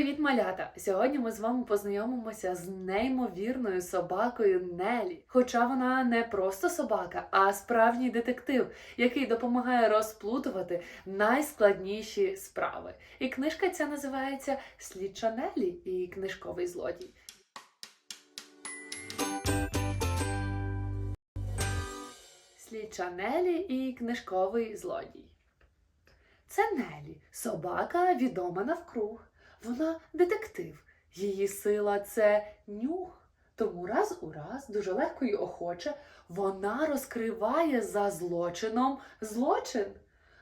Привіт, малята! Сьогодні ми з вами познайомимося з неймовірною собакою Нелі. Хоча вона не просто собака, а справжній детектив, який допомагає розплутувати найскладніші справи. І книжка ця називається Слідча Нелі і книжковий злодій. Слідча Нелі і книжковий злодій. Це Нелі, собака відома навкруг. Вона детектив. Її сила це нюх. Тому раз у раз, дуже легко і охоче, вона розкриває за злочином злочин.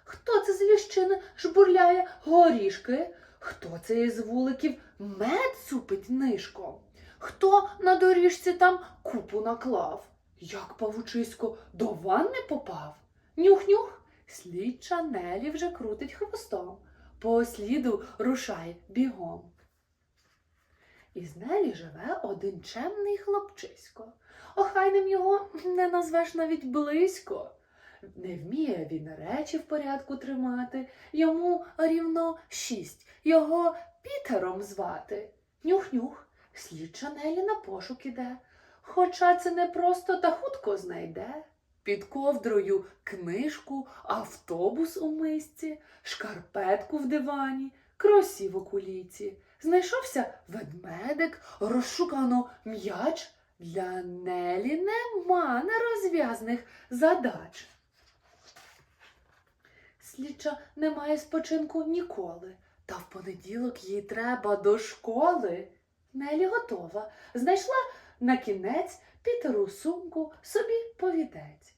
Хто це з віщини жбурляє горішки? Хто це із вуликів мед цупить нишком? Хто на доріжці там купу наклав? Як павучисько до ванни попав? Нюх-нюх, слідча Нелі вже крутить хвостом по сліду рушай бігом. Із Нелі живе один чемний хлопчисько. Охайним його не назвеш навіть близько. Не вміє він речі в порядку тримати, йому рівно шість, його Пітером звати. Нюх-нюх, слідча Нелі на пошук іде, хоча це не просто та хутко знайде. Під ковдрою книжку, автобус у мисці, шкарпетку в дивані, кросівок у ліці. Знайшовся ведмедик, розшукано м'яч. Для Нелі нема нерозв'язних задач. Слідча не має спочинку ніколи, та в понеділок їй треба до школи. Нелі готова. Знайшла на кінець Пітеру сумку собі повідець.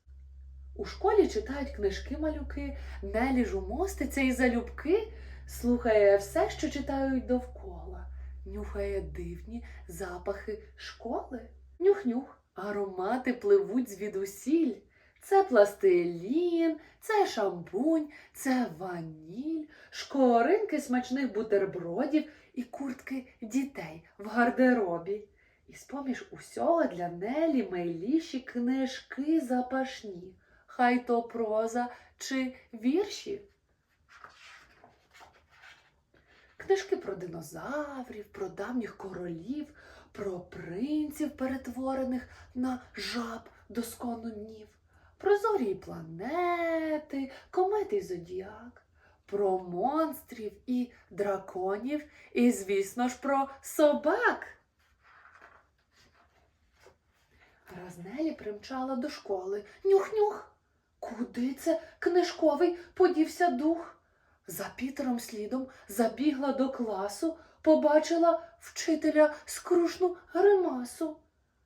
У школі читають книжки малюки, Нелі жумоститься і залюбки слухає все, що читають довкола, нюхає дивні запахи школи. Нюх-нюх, аромати пливуть звідусіль. Це пластилін, це шампунь, це ваніль, шкоринки смачних бутербродів і куртки дітей в гардеробі. І з-поміж усього для Нелі майліші книжки запашні, хай то проза чи вірші. Книжки про динозаврів, про давніх королів, про принців, перетворених на жаб доскону днів, про зорі й планети, комети й зодіак, про монстрів і драконів, і, звісно ж, про собак. Раз Нелі примчала до школи. Нюх-нюх. Куди це книжковий подівся дух? За Пітером слідом забігла до класу, побачила вчителя скрушну гримасу.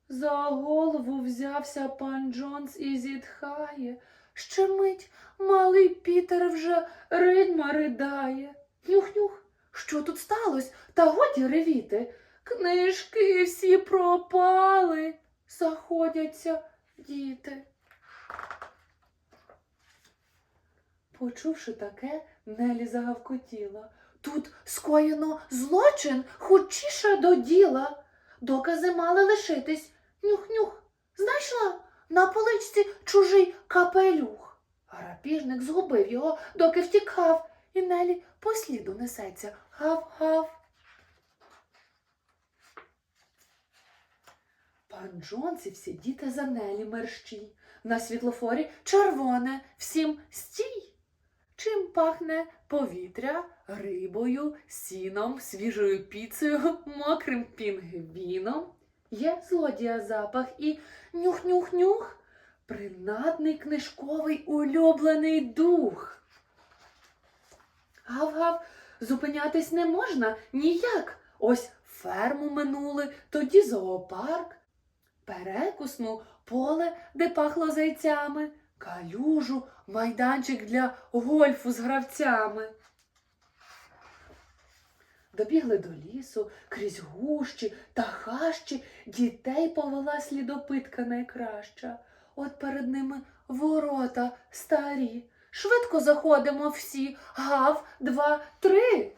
За голову взявся пан Джонс і зітхає. Ще мить малий Пітер вже ридьма ридає. Нюх-нюх, що тут сталося? Та годі ревіти. Книжки всі пропали, заходяться діти. Почувши таке, Нелі загавкотіла. Тут скоєно злочин хучіше до діла. Докази мали лишитись. Нюх-нюх. Знайшла на поличці чужий капелюх. Грабіжник згубив його, доки втікав, і Нелі по сліду несеться. Гав-гав. Пан Джонс і всі діти за Нелі мерщій. На світлофорі червоне, всім стій. Чим пахне повітря рибою, сіном, свіжою піцею, мокрим пінгвіном? Є злодія запах і нюх-нюх-нюх, принадний книжковий улюблений дух. Гав-гав, зупинятись не можна ніяк. Ось ферму минули, тоді зоопарк, перекусну поле, де пахло зайцями калюжу, майданчик для гольфу з гравцями. Добігли до лісу, крізь гущі та хащі дітей повела слідопитка найкраща. От перед ними ворота старі. Швидко заходимо всі. Гав, два, три.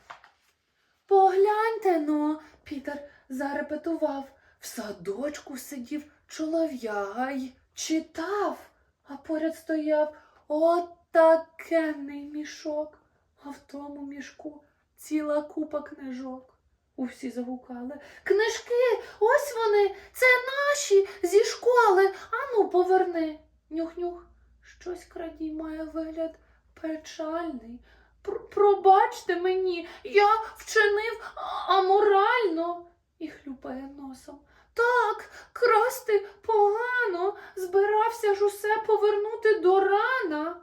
Погляньте но, Пітер зарепетував. В садочку сидів чолов'яга й читав а поряд стояв отакенний мішок, а в тому мішку ціла купа книжок. Усі загукали. Книжки, ось вони, це наші зі школи. Ану, поверни. Нюх-нюх. Щось крадій має вигляд печальний. Пр- Пробачте мені, я вчинив аморально. І хлюпає носом. Так, красти погано. Збирався ж усе повернути до рана.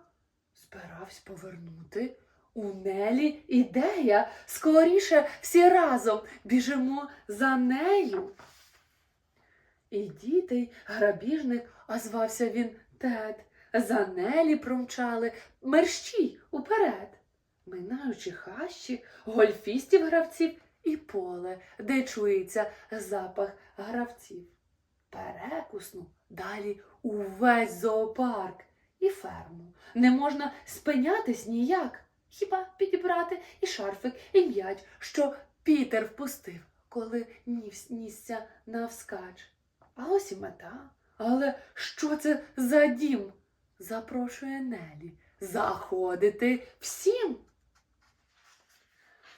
Збирався повернути. У Нелі ідея. Скоріше всі разом біжимо за нею. І діти, й грабіжник, а звався він Тед. За Нелі промчали мерщій уперед, минаючи хащі, гольфістів гравців і поле, де чується запах гравців. Перекусну далі увесь зоопарк і ферму. Не можна спинятись ніяк. Хіба підібрати і шарфик, і м'яч, що Пітер впустив, коли нісся навскач. А ось і мета. Але що це за дім? Запрошує Нелі заходити всім.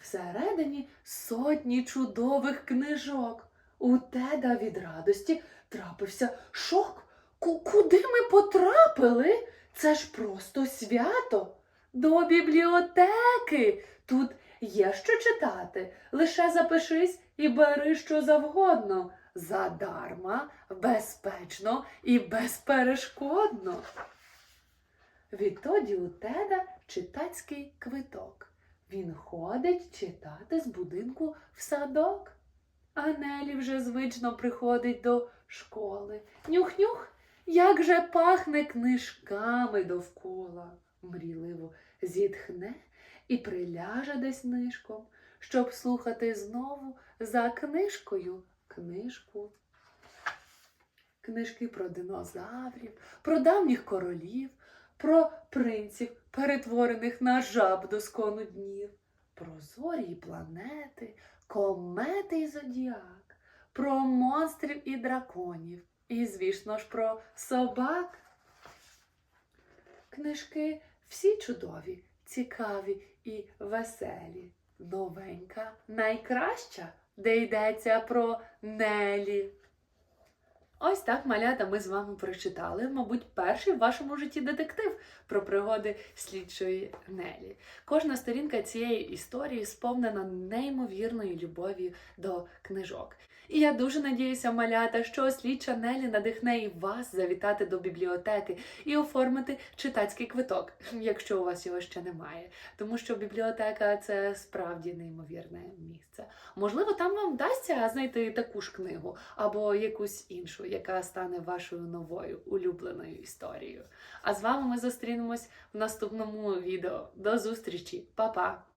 Всередині сотні чудових книжок. У теда від радості трапився шок. Куди ми потрапили? Це ж просто свято. До бібліотеки. Тут є що читати. Лише запишись і бери що завгодно. Задарма, безпечно і безперешкодно. Відтоді у Теда читацький квиток. Він ходить читати з будинку в садок. А Нелі вже звично приходить до школи. Нюх-нюх, як же пахне книжками довкола. Мрійливо зітхне і приляже десь нишком, щоб слухати знову за книжкою книжку. Книжки про динозаврів, про давніх королів, про принців, перетворених на жаб до скону днів, про зорі і планети, комети і зодіак, про монстрів і драконів, і, звісно ж, про собак. Книжки всі чудові, цікаві і веселі. Новенька, найкраща, де йдеться про Нелі. Ось так, малята, ми з вами прочитали, мабуть, перший в вашому житті детектив про пригоди слідчої Нелі. Кожна сторінка цієї історії сповнена неймовірної любові до книжок. І я дуже надіюся, малята, що слідча Нелі надихне і вас завітати до бібліотеки і оформити читацький квиток, якщо у вас його ще немає. Тому що бібліотека це справді неймовірне місце. Можливо, там вам вдасться знайти таку ж книгу або якусь іншу, яка стане вашою новою улюбленою історією. А з вами ми зустрінемось в наступному відео. До зустрічі, Па-па!